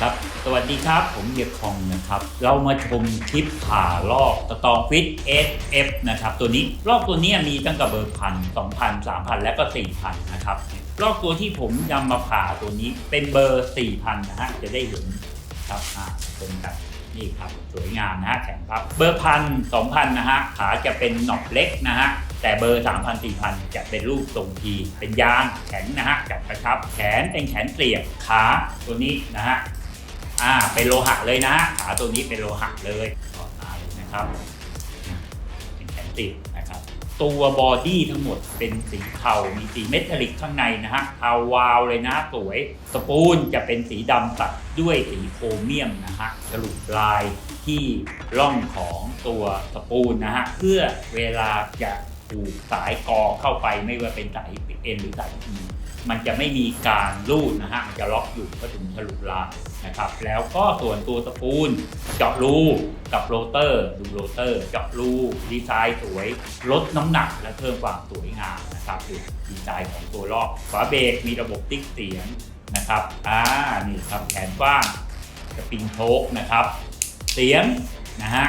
ครับ สวัสดีครับ ผมเฮียคองนะครับ เรามาชมคลิปผ่าลอกสตองฟิต SF นะครับ ตัวนี้ลอกตัวนี้มีตั้งแต่เบอร์พันสองพันสามพันและก็สี่พันนะครับลอกตัวที่ผมนำมาผ่าตัวนี้เป็นเบอร์สี่พันนะฮะ จะได้เห็นครับอ่าเป็นแบบนี่ครับ สวยงามนะฮะแขนพับ เบอร์พันสองพันนะฮะ ขาจะเป็นหนอกเล็กนะฮะแต่เบอร์ 3 0 0 4 0 0 จะเป็นรูปทรงที เป็นยางแข็งนะฮะจับกระชับ แขนเป็นแขนเกลียบขาตัวนี้นะฮะ อ่าเป็นโลหะเลยนะฮะขาตัวนี้เป็นโลหะเลยต่อมาเลยนะครับเป็นแขนติดนะครับ ตัวบอดี้ทั้งหมดเป็นสีเทา มีสีเมทัลลิกข้างในนะฮะเทาวาวเลยนะสวยสปูนจะเป็นสีดำตัดด้วยสีโครเมียมนะฮะฉลุลายที่ร่องของตัวสปูนนะฮะเพื่อเวลาจะผูกสายกอเข้าไปไม่ว่าเป็นสายเอ็นหรือสายอี มันจะไม่มีการรูดนะฮะมันจะล็อกอยู่ก็ถึงฉลุลานะครับ แล้วก็ส่วนตัวสปูนเจาะรูกับโรเตอร์ดูโรเตอร์เจาะรูดีไซน์สวยลดน้ำหนักและเพิ่มความสวยงามนะครับดูดีไซน์ของตัวลอกฝาเบรกมีระบบติ๊กเสียงนะครับอ่านี่ครับแขนกว้างสปริงโชคนะครับ เสียงนะฮะ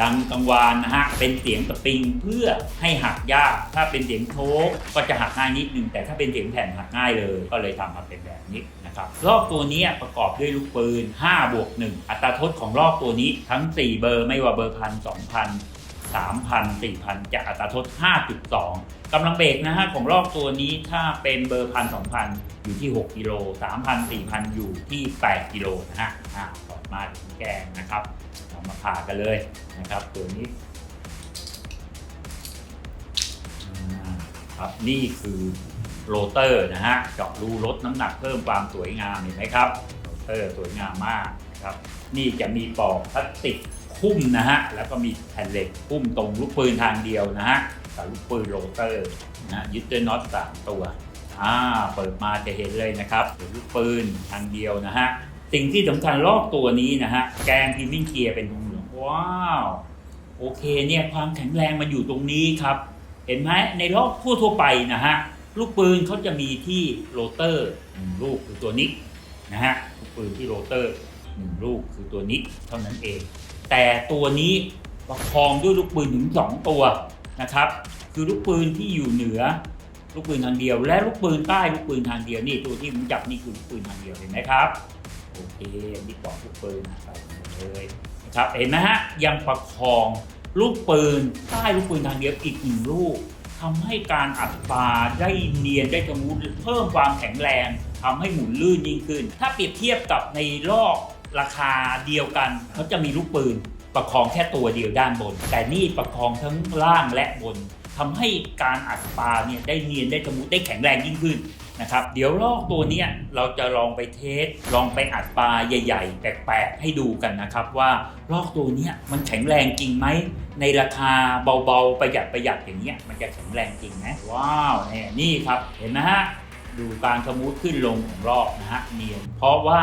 ดังกังวานนะฮะ เป็นเสียงสปริงเพื่อให้หักยาก ถ้าเป็นเสียงโชกก็จะหักง่ายนิดนึง แต่ถ้าเป็นเสียงแผ่นหักง่ายเลย ก็เลยทำมาเป็นแบบนี้นะครับรอบตัวนี้ประกอบด้วยลูกปืน5บวก1อัตราทดของรอบตัวนี้ทั้ง 4 เบอร์ไม่ว่าเบอร์พันสองพัน สามพันสี่พันจะอัตราทด5.2 กำลังเบรกนะฮะของรอบตัวนี้ถ้าเป็นเบอร์พันสองพันอยู่ที่ 6กิโล3,000 4,000 อยู่ที่ 8 กิโลนะฮะอ่าต่อมาถึงแกนนะครับ เรามาผ่ากันเลยนะครับ ตัวนี้ครับนี่คือโรเตอร์นะฮะเจาะรูลดน้ำหนักเพิ่มความสวยงามเห็นไหมครับโรเตอร์สวยงามมากนะครับ นี่จะมีปอกพลาสติก คุ้มนะฮะแล้วก็มีแผ่นเหล็กคุ้มตรงลูกปืนทางเดียวนะฮะกับลูกปืนโรเตอร์นะยึดด้วยน็อตสามตัวอ่าเปิดมาจะเห็นเลยนะครับลูกปืนทางเดียวนะฮะสิ่งที่สำคัญรอบตัวนี้นะฮะแกนพิมพ์มิ่งเกียร์เป็นทองเหลืองว้าวโอเคเนี่ยความแข็งแรงมันอยู่ตรงนี้ครับ เห็นไหมในรอบทั่วทั่วไปนะฮะลูกปืนเขาจะมีที่โรเตอร์หนึ่งลูกคือตัวนี้นะฮะลูกปืนที่โรเตอร์หนึ่งลูกคือตัวนี้เท่านั้นเอง แต่ตัวนี้ประคองด้วยลูกปืนถึงสองตัวนะครับ คือลูกปืนที่อยู่เหนือลูกปืนทางเดียว และลูกปืนใต้ลูกปืนทางเดียวนี่ตัวที่ผมจับนี่คือลูกปืนทางเดียวเห็นไหมครับโอเคนี่บอกลูกปืนใส่เลยนะครับเห็นไหมฮะยังประคองลูกปืนใต้ลูกปืนทางเดียวอีกหนึ่งลูกทำให้การอัดปลาได้เนียนได้สมูทเพิ่มความแข็งแรงทำให้หมุนลื่นยิ่งขึ้น ถ้าเปรียบเทียบกับในรอบ ราคาเดียวกันเขาจะมีลูกปืนประคองแค่ตัวเดียวด้านบน แต่นี่ประคองทั้งล่างและบนทำให้การอัดปลาเนี่ยได้เนียนได้สมูทได้แข็งแรงยิ่งขึ้นนะครับเดี๋ยวลอกตัวเนี้ยเราจะลองไปเทสลองไปอัดปลาใหญ่ ๆ แปลกๆให้ดูกันนะครับว่าลอกตัวเนี้ยมันแข็งแรงจริงไหมในราคาเบาๆประหยัดประหยัดอย่างเงี้ยมันจะแข็งแรงจริงไหมว้าวเนี่ยนี่ครับเห็นไหมฮะ ดูการสมูทขึ้นลงของรอบนะฮะเนียนเพราะว่า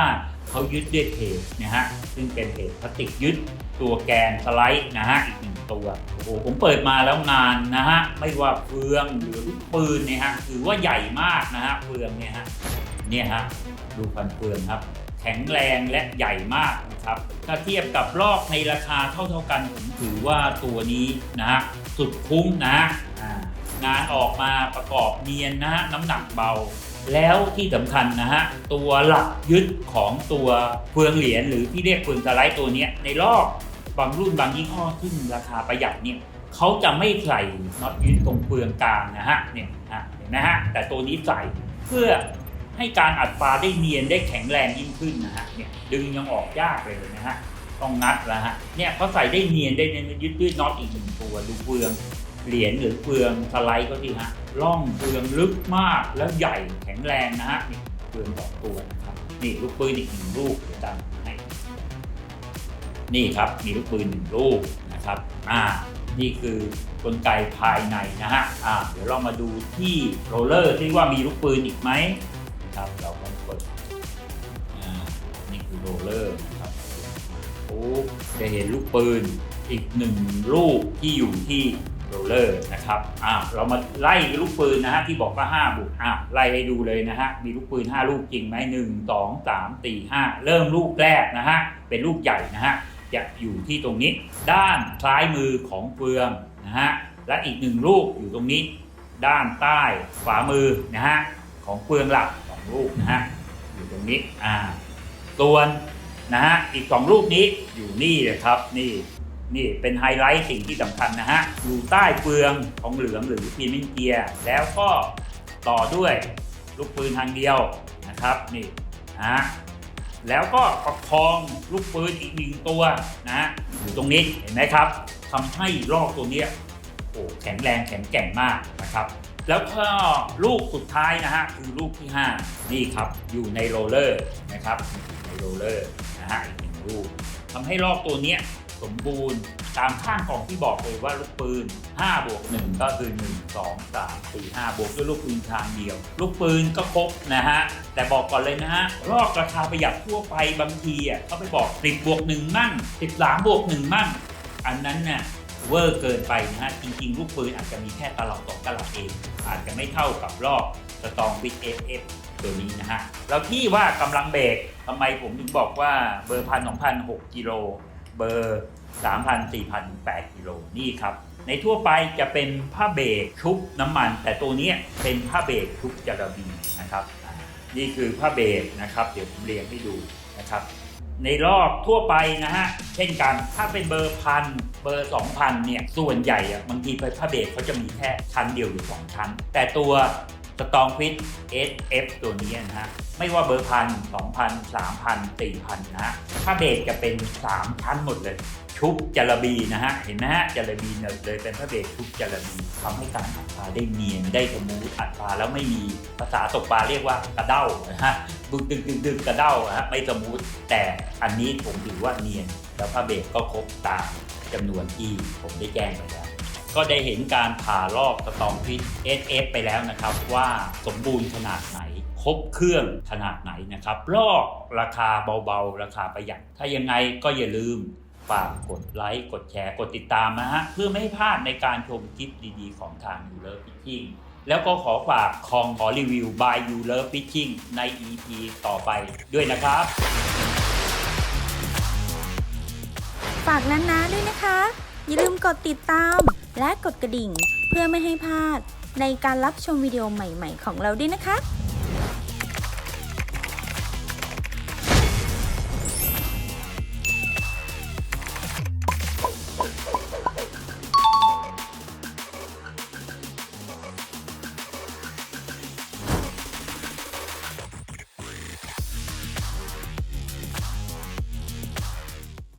เขายึดด้วยเพจนะฮะซึ่งเป็นเพจพลาสติกยึดตัวแกนสไลด์นะฮะอีกหนึ่งตัวโอ้โหผมเปิดมาแล้วงานนะฮะไม่ว่าเฟืองหรือปืนเนี่ยฮะถือว่าใหญ่มากนะฮะเฟืองเนี่ยฮะเนี่ยฮะดูพันเฟืองครับ แข็งแรงและใหญ่มากนะครับถ้าเทียบกับลอกในราคาเท่าๆกันผมถือว่าตัวนี้นะฮะสุดคุ้มนะฮะ งานออกมาประกอบเนียนนะฮะน้ำหนักเบา แล้วที่สำคัญนะฮะตัวหลักยึดของตัวเฟืองเหรียญหรือที่เรียกเฟืองสไลด์ตัวนี้ในรอบบางรุ่นบางยี่ห้อที่ราคาประหยัดเนี่ยเขาจะไม่ใส่น็อตยึดตรงเฟืองกลางนะฮะเนี่ยฮะเห็นไหมฮะแต่ตัวนี้ใส่เพื่อให้การอัดปลาได้เนียนได้แข็งแรงยิ่งขึ้นนะฮะเนี่ยดึงยังออกยากเลยนะฮะต้องงัดแล้วฮะเนี่ยเขาใส่ได้เนียนได้เนียนยึดด้วยน็อตอีกหนึ่งตัวดูเฟือง เหรียญหรือเฟืองสไลด์ก็ดีฮะล่องเฟืองลึกมากแล้วใหญ่แข็งแรงนะฮะนี่เฟืองสองตัวนะครับนี่ลูกปืนอีกหนึ่งลูกจำให้นี่ครับมีลูกปืนหนึ่งลูกนะครับอ่านี่คือกลไกภายในนะฮะอ่าเดี๋ยวเรามาดูที่โรลเลอร์ที่ว่ามีลูกปืนอีกไหมนะครับเราก็กดอ่านี่คือโรลเลอร์นะครับโอ้จะเห็นลูกปืนอีกหนึ่งลูกที่อยู่ที่ โรลเลอร์นะครับอ่าเรามาไล่ลูกปืนนะฮะที่บอกว่า5บุกอะไล่ให้ดูเลยนะฮะมีลูกปืน 5 ลูกจริงไหมหนึ่งสองสามสี่ห้าเริ่มลูกแรกนะฮะเป็นลูกใหญ่นะฮะจะอยู่ที่ตรงนี้ ด้านซ้ายมือของเฟืองนะฮะและอีกหนึ่งลูกอยู่ตรงนี้ ด้านใต้ขวามือนะฮะของเฟืองหลักสองลูกนะฮะอยู่ตรงนี้อ่าส่วนนะฮะอีกสองลูกนี้อยู่นี่เลยครับนี่ นี่เป็นไฮไลท์สิ่งที่สำคัญนะฮะ อยู่ใต้เฟืองของเหลืองหรือพีมินเกียร์แล้วก็ต่อด้วยลูกปืนทางเดียวนะครับนี่นะฮะแล้วก็ประคองลูกปืนอีกหนึ่งตัวนะฮะอยู่ตรงนี้เห็นไหมครับทำให้ลอกตัวเนี้ยโอ้แข็งแรงแข็งแกร่งมากนะครับ แล้วก็ลูกสุดท้ายนะฮะคือลูกที่ 5 นี่ครับอยู่ในโรลเลอร์นะครับในโรลเลอร์นะฮะอีกหนึ่งลูกทำให้ลอกตัวเนี้ย สมบูรณ์ ตามข้างกล่องที่บอกเลยว่าลูกปืน5บวก1ก็คือ 1 2 3 4 5บวกด้วยลูกปืนทางเดียว ลูกปืนก็ครบนะฮะ แต่บอกก่อนเลยนะฮะลอกราคาประหยัดทั่วไปบางทีอะเขาไปบอก10บวก1มั่ง13บวก1มั่งอันนั้นน่ะเวอร์เกินไปนะฮะ จริงๆ ลูกปืนอาจจะมีแค่ตลับสองตลับเอง อาจจะไม่เท่ากับรอบสตองวิดเอฟเอฟตัวนี้นะฮะ แล้วที่ว่ากำลังเบรกทำไมผมถึงบอกว่าเบอร์พันสองพันหกกิโล เบอร์สามพันสี่พันแปดกิโลนี่ครับ ในทั่วไปจะเป็นผ้าเบรกชุบน้ำมัน แต่ตัวนี้เป็นผ้าเบรกชุบจาระบีนะครับนี่คือผ้าเบรกนะครับ เดี๋ยวผมเรียงให้ดูนะครับ ในรอบทั่วไปนะฮะเช่นกันถ้าเป็นเบอร์พันเบอร์สองพันเนี่ยส่วนใหญ่อะบางทีไปผ้าเบรกเขาจะมีแค่ชั้นเดียวหรือสองชั้น แต่ตัว สตองฟิต SF ตัวนี้นะฮะไม่ว่าเบอร์พันสองพันสามพันสี่พันนะฮะผ้าเบรกจะเป็น3ชั้นหมดเลย ชุบจาระบีนะฮะเห็นไหมฮะจาระบีเนี่ยเลยเป็นผ้าเบรกชุบจาระบีทำให้การอัดปลาได้เนียนได้สมูทอัดปลาแล้วไม่มีภาษาตกปลาเรียกว่ากระเด้านะฮะบึกดึกดึกดึกกระเด้านะฮะไม่สมูทแต่อันนี้ผมถือว่าเนียนแล้วผ้าเบรกก็ครบตามจำนวนที่ผมได้แจ้งไปแล้ว ก็ได้เห็นการผ่ารอบสตองพิษ SF ไปแล้วนะครับว่าสมบูรณ์ขนาดไหน ครบเครื่องขนาดไหนนะครับ ลอกราคาเบาๆ ราคาประหยัด ถ้ายังไงก็อย่าลืมฝากกดไลค์ กดแชร์ กดติดตามนะฮะ เพื่อไม่ให้พลาดในการชมคลิปดีๆ ของทาง You Love Fishing แล้วก็ขอฝากคองขอรีวิว by You Love Fishing ใน EP ต่อไปด้วยนะครับ ฝากนั้นนะด้วยนะคะ อย่าลืมกดติดตาม และกดกระดิ่ง เพื่อไม่ให้พลาดในการรับชมวิดีโอใหม่ ๆ ของเราด้วยนะคะ